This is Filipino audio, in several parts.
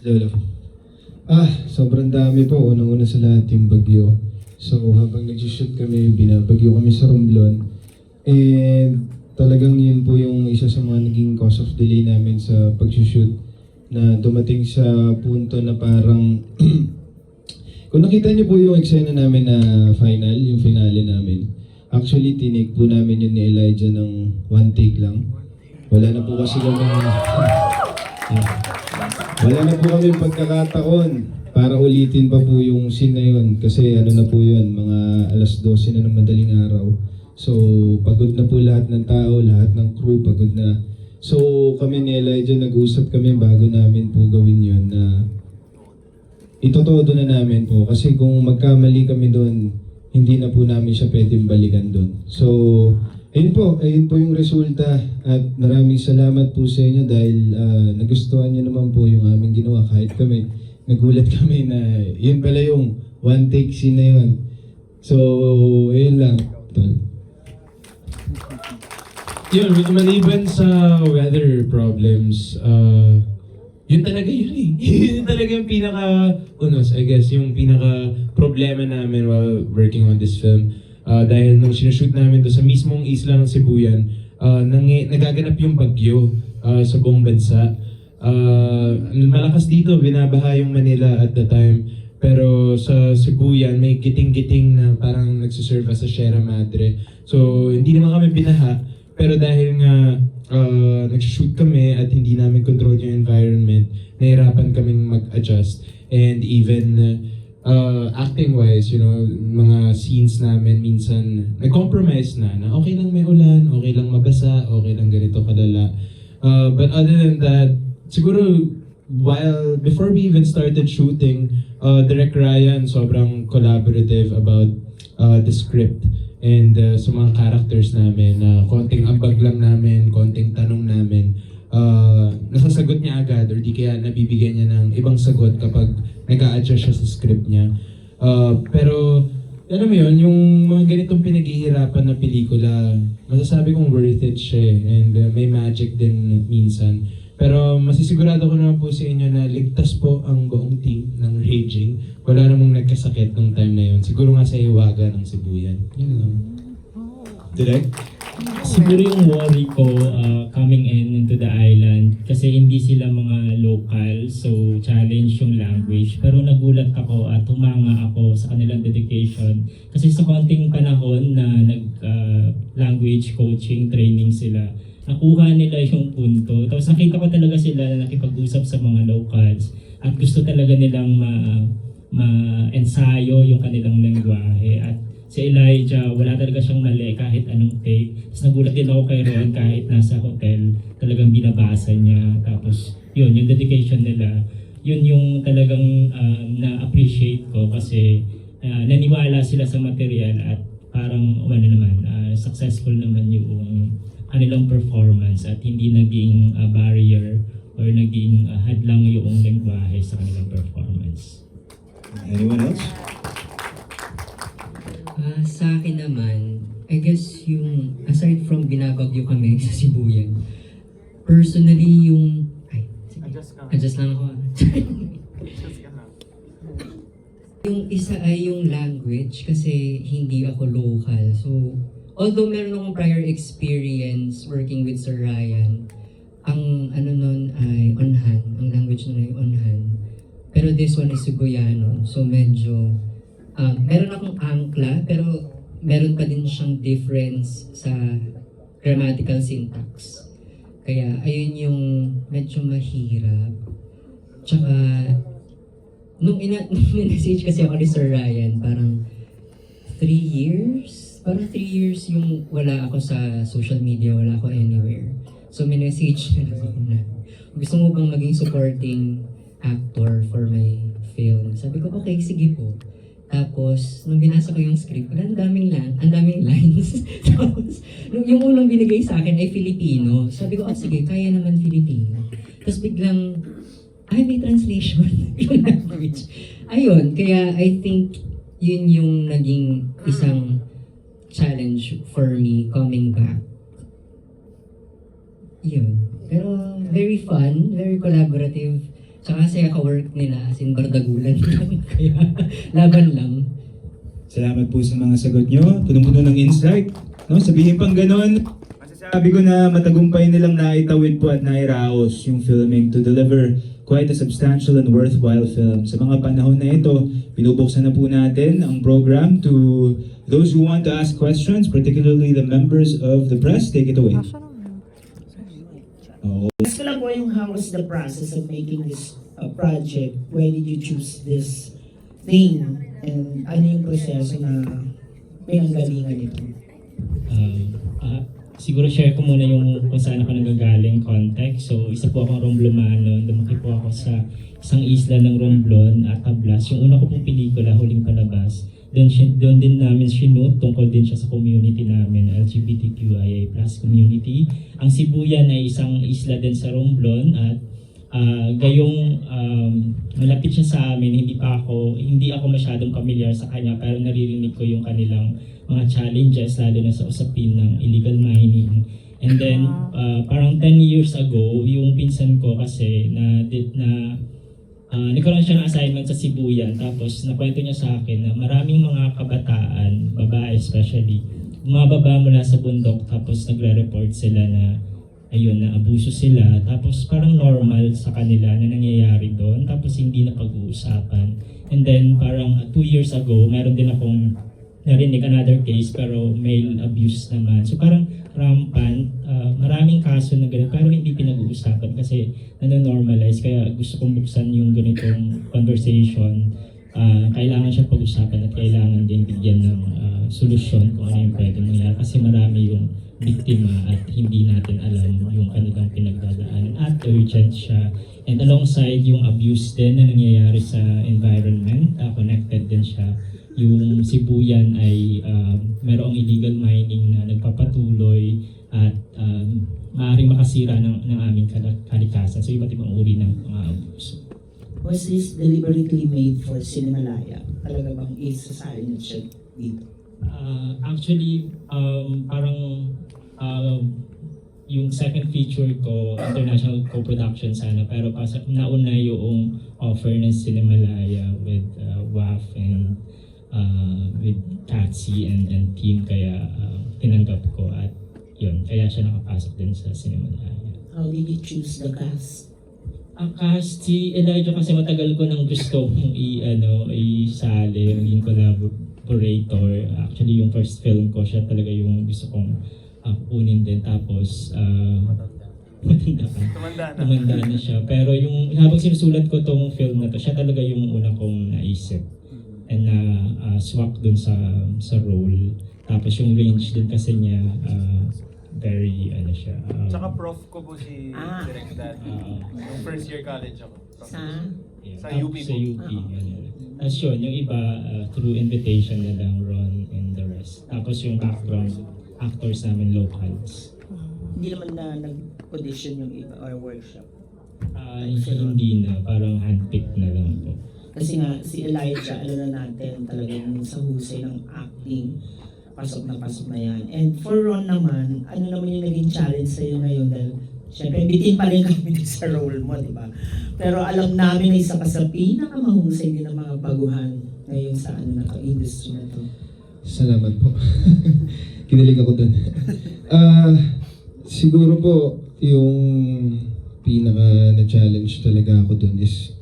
Lolo. Ah, sobrang dami po. Unang-una sa lahat yung bagyo. So, habang nag-shoot kami, binabagyo kami sa Romblon. And talagang yun po yung isa sa mga naging cause of delay namin sa pag-shoot na dumating sa punto na parang kung nakita niyo po yung eksena namin na final, yung finale namin, actually tinake po namin yun ni Elijah ng one take lang. Wala na po kasi kami wala na po kami pagkakataon para ulitin pa po yung scene na yun. Kasi ano na po yun, mga alas 12 na ng madaling araw. So, pagod na po lahat ng tao, lahat ng crew, pagod na. So, kami ni Elijah, nag-usap kami bago namin po gawin yun na itotodo na namin po. Kasi kung magkamali kami doon, hindi na po namin siya pwedeng balikan doon. So, ayun po, ayun po yung resulta. At maraming salamat po sa inyo dahil ah, nagustuhan niyo naman po yung aming ginawa. Kahit kami, nagulat kami na yun pala yung one take scene na yun. So, ayun lang. Tol. Yun, maliban sa weather problems, uh, yun talaga yun eh. yun talaga yung pinaka, unos, I guess, yung pinaka problema namin while working on this film. Uh, dahil nung sinushoot namin to sa mismong isla ng Sibuyan, uh, nangi, nagaganap yung bagyo uh, sa buong bansa. Uh, malakas dito, binabaha yung Manila at the time. Pero sa Sibuyan, may giting-giting na parang nagsiserve as a Sierra Madre. So, hindi naman kami binaha. Pero dahil nga uh, nag-shoot kami at hindi namin control yung environment, nahirapan kaming mag-adjust. And even uh, acting-wise, you know, mga scenes namin minsan nag-compromise na, na okay lang may ulan, okay lang mabasa, okay lang ganito kalala. Uh, but other than that, siguro while before we even started shooting, uh, Direk Ryan sobrang collaborative about uh, the script and uh, sa mga characters namin na konting ambag lang namin, konting tanong namin, uh, nasasagot niya agad or di kaya nabibigyan niya ng ibang sagot kapag nag adjust siya sa script niya. Uh, pero alam mo yun, yung mga ganitong pinaghihirapan na pelikula, masasabi kong worth it siya eh. and uh, may magic din minsan. Pero masisigurado ko naman po sa inyo na ligtas po ang buong team ng Raging. Wala namang nagkasakit nung time na yun. Siguro nga sa iwaga ng Sibuyan. Yun lang. Direct? Siguro yung worry ko uh, coming in into the island kasi hindi sila mga local so challenge yung language. Pero nagulat ako at humanga ako sa kanilang dedication. Kasi sa konting panahon na nag uh, language coaching training sila nakuha nila yung punto. Tapos nakita ko talaga sila na nakipag-usap sa mga locals at gusto talaga nilang ma ma-ensayo yung kanilang lengguwahe. At si Elijah, wala talaga siyang mali kahit anong take. Tapos nagulat din ako kay Ron kahit nasa hotel, talagang binabasa niya. Tapos yun, yung dedication nila, yun yung talagang um, na-appreciate ko kasi uh, naniwala sila sa material at parang ano naman, uh, successful naman yung kanilang performance at hindi naging uh, barrier or naging uh, hadlang yung lengguwahe sa kanilang performance. Anyone else? Ah, sa akin naman, I guess yung, aside from binabagyo kami sa Sibuyan, personally yung, ay, sige, adjust lang ako. ah. yung isa ay yung language kasi hindi ako local. So, although meron akong prior experience working with Sir Ryan, ang ano nun ay onhan, ang language nun ay onhan. Pero this one is Sibuyano. So medyo Ah, meron akong angkla, pero meron pa din siyang difference sa grammatical syntax. Kaya, ayun yung medyo mahirap. Tsaka, nung, ina nung message kasi ako ni Sir Ryan, parang three years? Parang three years yung wala ako sa social media, wala ako anywhere. So, may message na ako na, gusto mo bang maging supporting actor for my film? Sabi ko, okay, sige po. Tapos, nung binasa ko yung script, ang daming lang, ang daming lines. Tapos, yung unang binigay sa akin ay Filipino. Sabi ko, oh sige, kaya naman Filipino. Tapos biglang, ay, may translation. Ayun, kaya I think yun yung naging isang challenge for me coming back. Yun. Pero very fun, very collaborative. Tsaka kasi ka-work nila, as in bardagulan lang. Kaya laban lang. Salamat po sa mga sagot nyo. Punong-puno ng insight. No, sabihin pang ganon. Masasabi ko na matagumpay nilang naitawid po at nairaos yung filming to deliver quite a substantial and worthwhile film. Sa mga panahon na ito, pinubuksan na po natin ang program to those who want to ask questions, particularly the members of the press. Take it away. Oo. Ask ko lang po yung how was the process of making this uh, project? Why did you choose this theme? And ano yung proseso na pinanggalingan nito? Ah, ah, siguro share ko muna yung kung saan ako nanggagaling context. So, isa po akong Romblomano. Lumaki po ako sa isang isla ng Romblon at Tablas. Yung una ko pong pelikula, huling palabas. Doon, siya, doon din namin sinut, tungkol din siya sa community namin, LGBTQIA plus community. Ang Sibuyan ay isang isla din sa Romblon at ah, gayong um, malapit siya sa amin, hindi pa ako, hindi ako masyadong familiar sa kanya pero naririnig ko yung kanilang mga challenges lalo na sa usapin ng illegal mining. And then uh, parang 10 years ago, yung pinsan ko kasi na na uh, nagkaroon siya ng assignment sa Sibuyan tapos nakwento niya sa akin na maraming mga kabataan, babae especially, bumababa mula sa bundok tapos nagre-report sila na ayun na abuso sila. Tapos parang normal sa kanila na nangyayari doon. Tapos hindi na pag-uusapan. And then parang uh, two years ago meron din akong narinig another case pero male abuse naman. So parang rampant uh, maraming kaso na ganun pero hindi pinag-uusapan kasi nanonormalize. Kaya gusto kong buksan yung ganitong conversation. Ah, kailangan siya pag-usapan at kailangan din bigyan ng ah, solusyon kung ano yung pwede mangyari kasi marami yung biktima at hindi natin alam yung kanilang pinagdadaanan at urgent siya. And alongside yung abuse din na nangyayari sa environment, ah, connected din siya. Yung Sibuyan ay ah, merong illegal mining na nagpapatuloy at um, maaaring makasira ng, ng aming kal- kalikasan. So iba't ibang uri ng mga abuso. Was this deliberately made for Cinemalaya? Talaga bang isasalin siya dito? Uh, actually, um, parang uh, yung second feature ko, international co-production sana, pero pas nauna yung offer ng Cinemalaya with uh, WAF and uh, with Taxi and, and team, kaya uh, tinanggap ko at yun, kaya siya nakapasok din sa Cinemalaya. How did you choose the cast? Ang cast, si Elijah kasi matagal ko nang gusto kong i, ano, isali, maging collaborator. Actually, yung first film ko, siya talaga yung gusto kong uh, kunin din. Tapos, uh, matanda ka. Tumanda na. siya. Pero yung habang sinusulat ko tong film na to, siya talaga yung una kong naisip. And na uh, swak dun sa sa role. Tapos yung range din kasi niya, uh, very, ano siya. uh, Tsaka prof ko po si Ah. Direk Dad. uh, Nung first year college ako. Sa? Yeah, Sa ah, UP Sa. UP. Ah. ganyan. Tapos yun, yung iba, uh, through invitation na lang, Ron and the rest. Tapos yung background, actors namin locals. Hindi naman na nag-audition yung iba or workshop. Ah, hindi na, parang handpick na lang po. Kasi nga, si Elijah, alam na natin talagang sa husay ng acting, pasok na pasok na yan. And for Ron naman, ano naman yung naging challenge sa'yo ngayon dahil Siyempre, bitin pa rin kami sa role mo, di ba? Pero alam namin na isa ka sa pinakamahusay din ng mga baguhan ngayon sa ano na to, industry na to. Salamat po. Kinilig ako dun. Ah, siguro po, yung pinaka na-challenge talaga ako dun is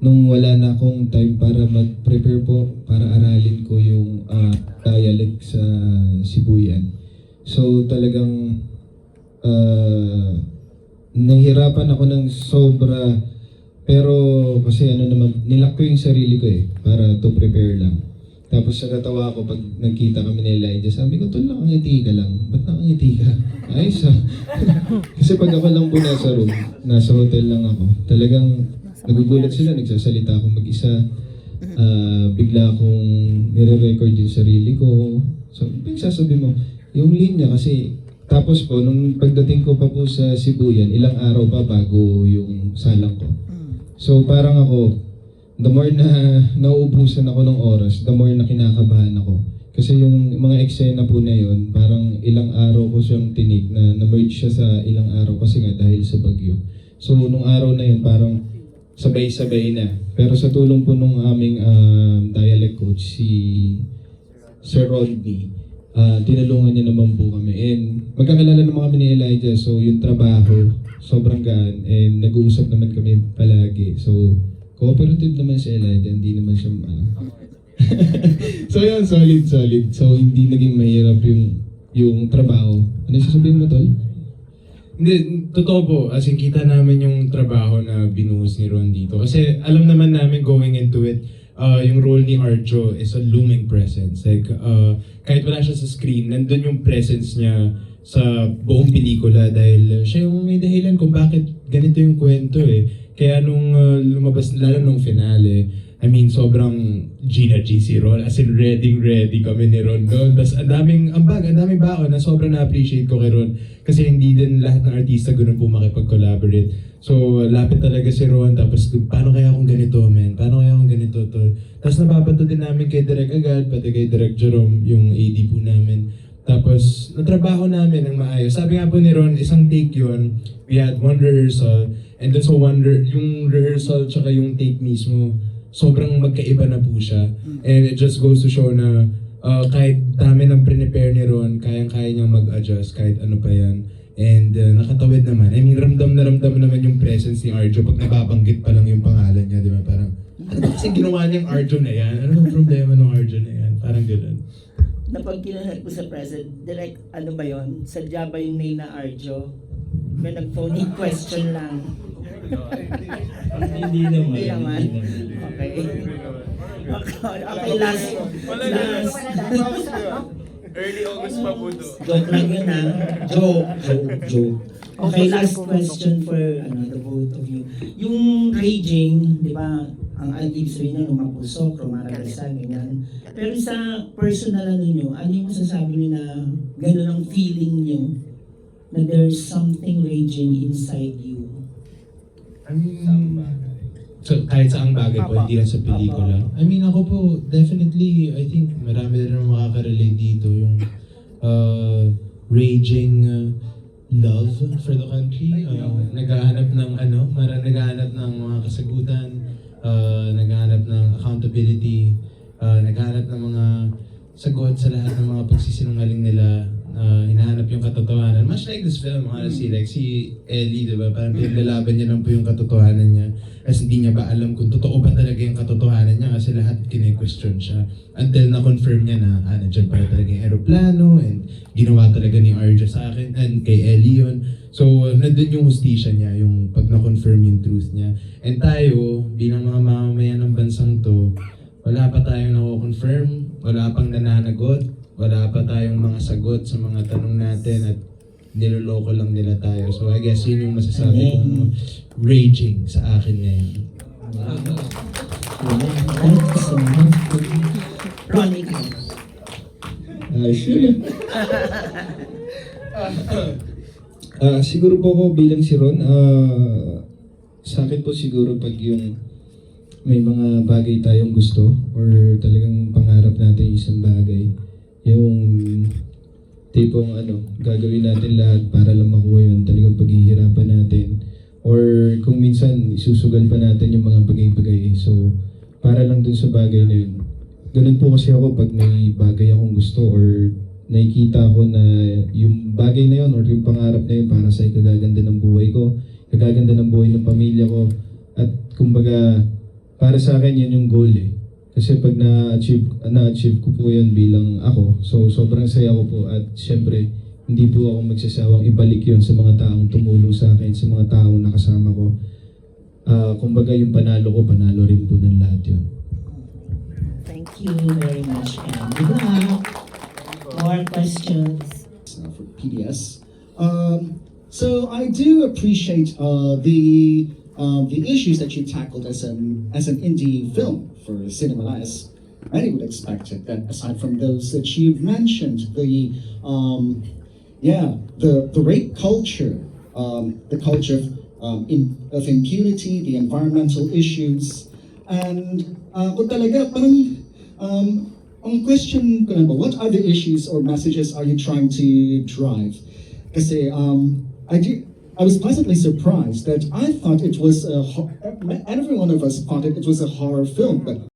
nung wala na akong time para mag-prepare po, para aralin ko yung ah, dialect sa Sibuyan. So talagang ah, nahihirapan ako ng sobra pero kasi ano naman, nilak ko yung sarili ko eh para to prepare lang. Tapos nagatawa ako pag nagkita kami ni Elijah, sabi ko, tol, nakangiti ka lang. Ba't nakangiti ka? Ayos ah. Kasi pag ako lang po nasa room, nasa hotel lang ako, talagang nagugulat sila, nagsasalita ako mag-isa. Ah, bigla akong nire-record yung sarili ko. So, sasabi mo, yung linya kasi, tapos po, nung pagdating ko pa po sa Sibuyan, ilang araw pa bago yung salang ko. So parang ako, the more na nauubusan ako ng oras, the more na kinakabahan ako. Kasi yung mga eksena po na yun, parang ilang araw ko siyang tinig na na-merge siya sa ilang araw kasi nga dahil sa bagyo. So nung araw na yun, parang sabay-sabay na. Pero sa tulong po nung aming um, dialect coach, si Sir Rodney, ah, tinulungan niya naman po kami. And magkakilala naman kami ni Elijah, so yung trabaho, sobrang gaan. And nag-uusap naman kami palagi. So, cooperative naman si Elijah, hindi naman siya ma... so yun, solid, solid. So hindi naging mahirap yung yung trabaho. Ano yung sasabihin mo, Tol? Hindi, totoo po. As in, kita namin yung trabaho na binuhos ni Ron dito. Kasi alam naman namin going into it, uh, yung role ni Arjo is a looming presence. Like, uh, kahit wala siya sa screen, nandun yung presence niya sa buong pelikula dahil siya yung may dahilan kung bakit ganito yung kwento eh. Kaya nung uh, lumabas, lalo nung finale, I mean, sobrang G si Ron. As in, ready, ready kami ni Ron doon. Tapos, ang daming ambag, ang daming baon na sobrang na-appreciate ko kay Ron. Kasi hindi din lahat ng artista ganun po makipag-collaborate. So, lapit talaga si Ron. Tapos, paano kaya akong ganito, man? Paano kaya akong ganito, to? Tapos, nababato din namin kay Direk agad, pati kay Direk Jerome, yung AD po namin. Tapos, natrabaho namin ng maayos. Sabi nga po ni Ron, isang take yun. We had one rehearsal. And then so one, re- yung rehearsal tsaka yung take mismo, sobrang magkaiba na po siya. And it just goes to show na uh, kahit dami ng prepare ni Ron, kayang-kaya niyang mag-adjust kahit ano pa yan. And uh, nakatawid naman. I mean, ramdam na ramdam naman yung presence ni Arjo pag nababanggit pa lang yung pangalan niya, di ba? Parang, ano ba kasi ginawa niyang Arjo na yan? Ano bang problema ng Arjo na yan? Parang gano'n. Na pag kinahat ko sa president, direct ano ba yon? Sadya ba yung name na Arjo? May nag-phone in question lang. Hindi naman. Hindi naman. Okay. Okay, last. Wala last. Early August pa po to. Joke lang yun ha. Joke, joke, joke. Okay, last question for ano, the both of you. Yung raging, di ba, ang ibig sabihin niya, lumapusok, rumaragasan, ganyan. Pero sa personal ano nyo, ano yung masasabi niyo na gano'n ang feeling niyo na there's something raging inside you? I mean, so, kahit saang bagay po, hindi lang sa pelikula. I mean, ako po, definitely, I think marami rin makaka-relate dito. Yung uh, raging uh, love for the country. Uh, naghahanap ng ano, mara, naghahanap ng mga kasagutan, uh, naghahanap ng accountability, uh, naghahanap ng mga sagot sa lahat ng mga pagsisinungaling nila, uh, hinahanap yung katotohanan. Much like this film, honestly, like si Ellie, di ba? Parang pinaglalaban niya lang po yung katotohanan niya. Kasi hindi niya ba alam kung totoo ba talaga yung katotohanan niya kasi lahat kine-question siya. Until na-confirm niya na, ah, nandiyan pala talaga yung aeroplano and ginawa talaga ni Arja sa akin and kay Ellie yun. So, nandun yung hustisya niya, yung pag na-confirm yung truth niya. And tayo, bilang mga mamamayan ng bansang to, wala pa tayong nako-confirm, wala pang nananagot, wala pa tayong mga sagot sa mga tanong natin at niloloko lang nila tayo. So I guess yun yung masasabi kong raging sa akin ngayon. Much. Ronnie, ikaw. Ah, sure. Ah, siguro po ako bilang si Ron, ah, sa akin po siguro pag yung may mga bagay tayong gusto or talagang pangarap natin yung isang bagay, yung tipong ano, gagawin natin lahat para lang makuha yun, talagang paghihirapan natin. Or kung minsan, isusugal pa natin yung mga bagay-bagay. So, para lang dun sa bagay na yun. Ganun po kasi ako pag may bagay akong gusto or nakikita ko na yung bagay na yun or yung pangarap na yun para sa ikagaganda ng buhay ko, ikagaganda ng buhay ng pamilya ko. At kumbaga, para sa akin yun yung goal eh. Kasi pag na-achieve, na-achieve ko po yun bilang ako, so sobrang saya ko po at syempre, hindi po ako magsasawang ibalik yun sa mga taong tumulong sa akin, sa mga taong nakasama ko. Ah, kumbaga yung panalo ko, panalo rin po ng lahat yun. Thank you very much, and good luck. More questions? uh, for PDS. Um, so I do appreciate uh, the um, the issues that you tackled as an as an indie film for Cinema S. Many would expect it that aside from those that you've mentioned, the um, yeah, the the rape culture, um, the culture of um, in, of impunity, the environmental issues, and uh, kung talaga parang um, ang question ko lang what other issues or messages are you trying to drive? Kasi um, I do, I was pleasantly surprised that I thought it was a, every one of us thought it, it was a horror film, but